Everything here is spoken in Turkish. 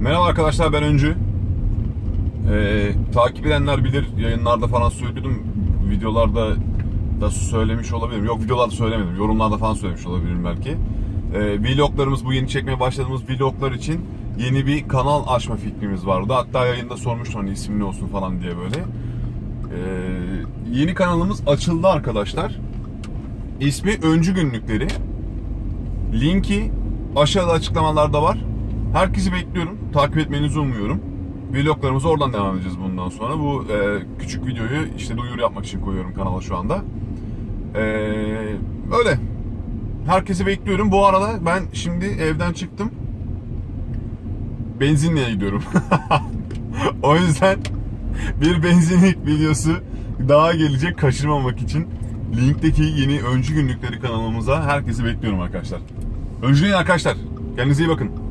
Merhaba arkadaşlar ben Öncü. Ee, takip edenler bilir yayınlarda falan söyledim. Videolarda da söylemiş olabilirim. Yok videolarda söylemedim. Yorumlarda falan söylemiş olabilirim belki. Ee, vloglarımız bu yeni çekmeye başladığımız vloglar için yeni bir kanal açma fikrimiz vardı. Hatta yayında sormuştum hani isim ne olsun falan diye böyle. Ee, yeni kanalımız açıldı arkadaşlar. İsmi Öncü Günlükleri. Linki aşağıda açıklamalarda var. Herkesi bekliyorum. Takip etmenizi umuyorum. Vloglarımıza oradan devam edeceğiz bundan sonra. Bu e, küçük videoyu işte duyuru yapmak için koyuyorum kanala şu anda. E, öyle. Herkesi bekliyorum. Bu arada ben şimdi evden çıktım. Benzinliğe gidiyorum. o yüzden bir benzinlik videosu daha gelecek kaçırmamak için linkteki yeni öncü günlükleri kanalımıza herkesi bekliyorum arkadaşlar. Öncüleyin arkadaşlar. Kendinize iyi bakın.